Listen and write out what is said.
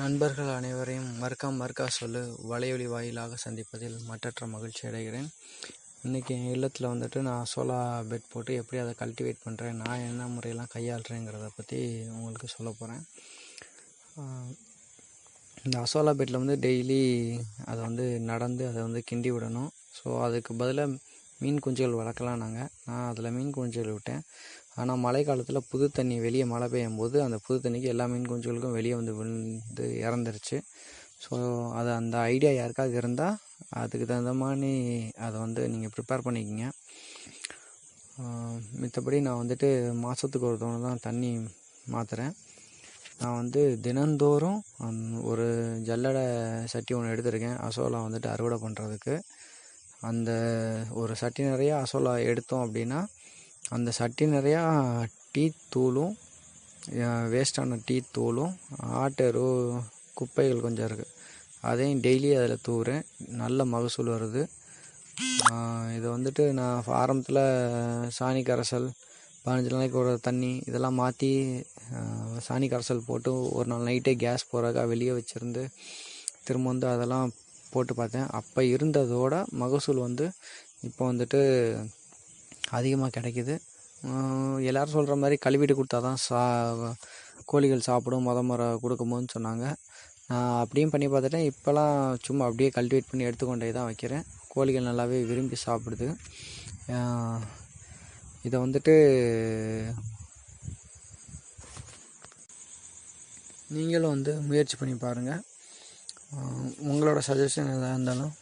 நண்பர்கள் அனைவரையும் மறுக்கா மறுக்கா சொல்லு. வலையொலி வாயிலாக சந்திப்பதில் மற்றற்ற மகிழ்ச்சி அடைகிறேன். இன்றைக்கி என் இல்லத்தில் வந்துட்டு நான் சோலா பெட் போட்டு எப்படி அதை கல்டிவேட் பண்ணுறேன் நான் என்ன முறையெல்லாம் கையாளுறேங்கிறத பற்றி உங்களுக்கு சொல்ல போகிறேன் இந்த அசோலா பெட்டில் வந்து டெய்லி அதை வந்து நடந்து அதை வந்து கிண்டி விடணும். ஸோ அதுக்கு பதிலாக மீன் குஞ்சுகள் வளர்க்கலாம் நாங்கள் நான் அதில் மீன் குஞ்சுகள் விட்டேன். ஆனால் மழை காலத்தில் புது தண்ணி வெளியே மழை பெய்யும் போது அந்த புது தண்ணிக்கு எல்லா மீன் குஞ்சுகளுக்கும் வெளியே வந்து விழுந்து இறந்துருச்சு. ஸோ அது அந்த ஐடியா யாருக்காவது இருந்தால் அதுக்கு தகுந்த மாதிரி அதை வந்து நீங்கள் ப்ரிப்பேர் பண்ணிக்கிங்க. மித்தபடி நான் வந்துட்டு மாதத்துக்கு ஒரு தவணை தான் தண்ணி மாற்றுறேன் நான் வந்து தினந்தோறும் ஒரு ஜல்லடை சட்டி ஒன்று எடுத்திருக்கேன். அசோலா வந்துட்டு அறுவடை பண்ணுறதுக்கு அந்த ஒரு சட்டி நிறையா அசோலா எடுத்தோம் அப்படின்னா அந்த சட்டி நிறையா டீ தூளும் வேஸ்ட்டான டீ தூளும் ஆட்டரு குப்பைகள் கொஞ்சம் இருக்குது அதையும் டெய்லி அதில் தூவுறேன். நல்ல மகசூல் வருது. இதை வந்துட்டு நான் ஆரம்பத்தில் சாணி கரைசல் பதினஞ்சு நாளைக்கு ஒரு தண்ணி இதெல்லாம் மாற்றி சாணி கரைசல் போட்டு ஒரு நாள் நைட்டே கேஸ் போகிறக்கா வெளியே வச்சுருந்து திரும்ப வந்து அதெல்லாம் போட்டு பார்த்தேன். அப்போ இருந்ததோட மகசூல் வந்து இப்போ வந்துட்டு அதிகமாக கிடைக்கிது. எல்லோரும் சொல்கிற மாதிரி கழுவிட்டு கொடுத்தா தான் சா கோழிகள் சாப்பிடும் முத முறை கொடுக்கும்போதுன்னு சொன்னாங்க. நான் அப்படியும் பண்ணி பார்த்துட்டேன். இப்போலாம் சும்மா அப்படியே கல்டிவேட் பண்ணி எடுத்துக்கொண்டே தான் வைக்கிறேன். கோழிகள் நல்லாவே விரும்பி சாப்பிடுது. இதை வந்துட்டு நீங்களும் வந்து முயற்சி பண்ணி பாருங்கள் உங்களோட சஜஷன் எதாக இருந்தாலும்